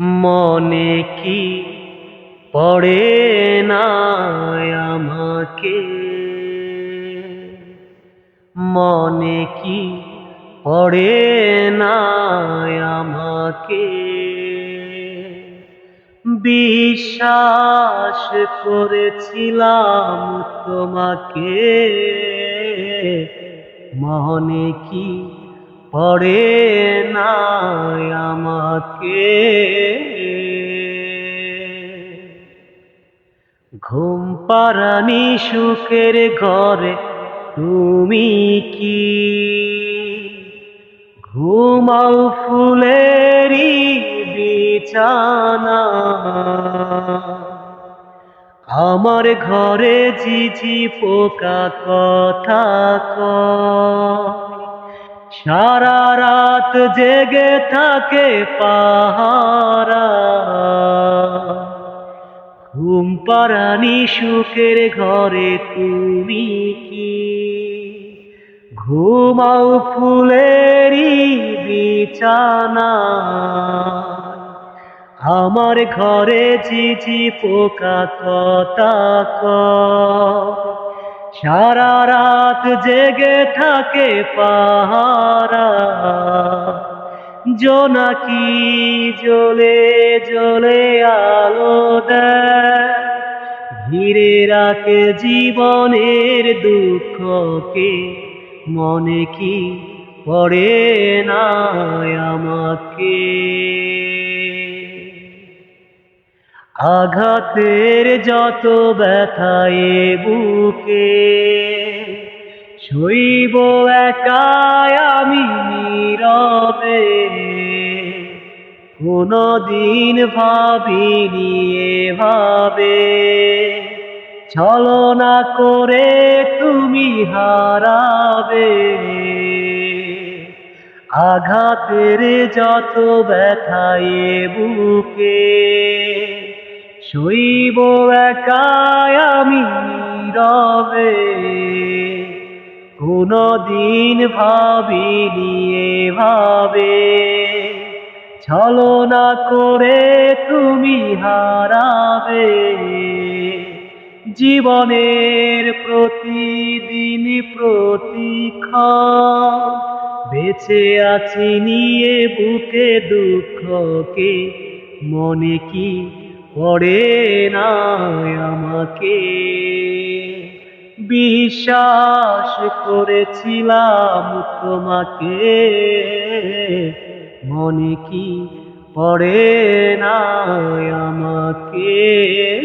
মনে কি পড়ে না আমাকে? মনে কি পড়ে না আমাকে? বিশ্বাস করেছিলাম তোমাকে। মনে কি পড়ে না ঘুম পারানি সুখের ঘরে, তুমি কি? ঘুমাও ফুলেরই বিছানা। আমার ঘরে ঝিঝি পোকা কথা ক সারা রাত জেগে থাকে পাহারা। ঘুম পারানি সুখের ঘরে তুমি কি? ঘুমাও ফুলেরই বিছানা। আমার ঘরে ঝিঝি পোকা কথা সারা রাত জেগে থাকে পাহারা। জোনাকি জ্বলে জ্বলে আলো দেয়। ঘিরে রাখে জীবনের দুঃখকে। মনে কি পড়ে না আমাকে? আঘাতের যত ব্যথায় বুকে, শৈব একাই আমি নীরবে। কোনো দিন ভাবিনি ভাবে ছলনা করে তুমি হারাবে। আঘাতের যত ব্যথায় বুকে শৈব একাই আমি রবে কোনো দিন ভাবিনি ভাবে ছলনা করে তুমি হারাবে। জীবনের প্রতিদিন প্রতিক্ষণ বেঁচে আছি নিয়ে বুকে দুঃখকে, মনে কি পড়ে না আমাকে? বিশ্বাস করেছিলাম তোমাকে, মনে কি পড়ে না আমাকে?